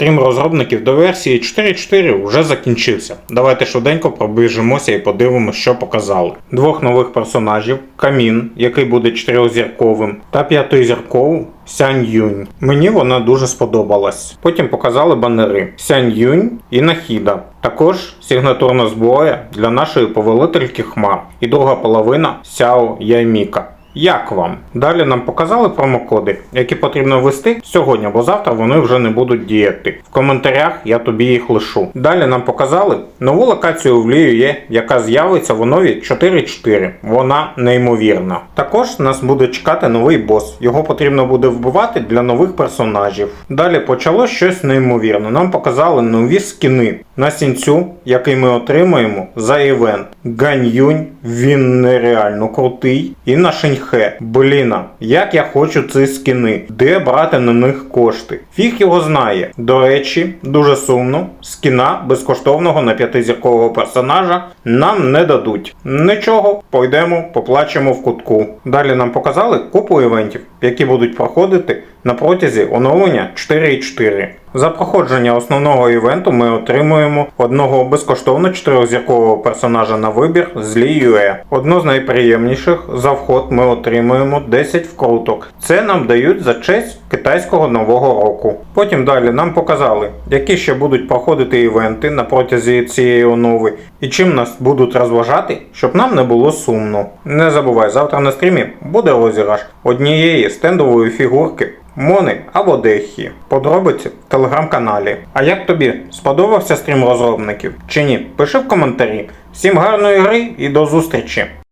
Стрім розробників до версії 4.4 вже закінчився. Давайте швиденько пробіжимося і подивимося, що показали. Двох нових персонажів: Камін, який буде чотирьохзірковим, та п'ятизіркову Сянь Юнь. Мені вона дуже сподобалась. Потім показали банери Сянь Юнь і Нахіда. Також сигнатурна зброя для нашої повелительки Хмар і друга половина Сяо Яйміка. Як вам? Далі нам показали промокоди, які потрібно ввести сьогодні, бо завтра вони вже не будуть діяти. В коментарях я тобі їх лишу. Далі нам показали нову локацію в Ліює, яка з'явиться в онові 4.4. Вона неймовірна. Також нас буде чекати новий бос. Його потрібно буде вбивати для нових персонажів. Далі почало щось неймовірне. Нам показали нові скіни на сінцю, який ми отримаємо за івент. Ганьюнь, він нереально крутий. І на Шеньхе. Бліна, як я хочу ці скіни. Де брати на них кошти? Фіг його знає. До речі, дуже сумно. Скіна безкоштовного на п'ятизіркового персонажа нам не дадуть. Нічого, пойдемо, поплачемо в кутку. Далі нам показали купу івентів, які будуть проходити на протязі оновлення 4.4. За проходження основного івенту ми отримуємо одного безкоштовно чотирьохзіркового персонажа на вибір з Лі. Одно з найприємніших за вход ми отримуємо 10 вкруток. Це нам дають за честь китайського нового року. Потім далі нам показали, які ще будуть проходити івенти на протязі цієї онови і чим нас будуть розважати, щоб нам не було сумно. Не забувай, завтра на стрімі буде розіграш однієї стендової фігурки. Мони або Дехі. Подробиці в телеграм-каналі. А як тобі сподобався стрім розробників чи ні? Пиши в коментарі. Всім гарної гри і до зустрічі!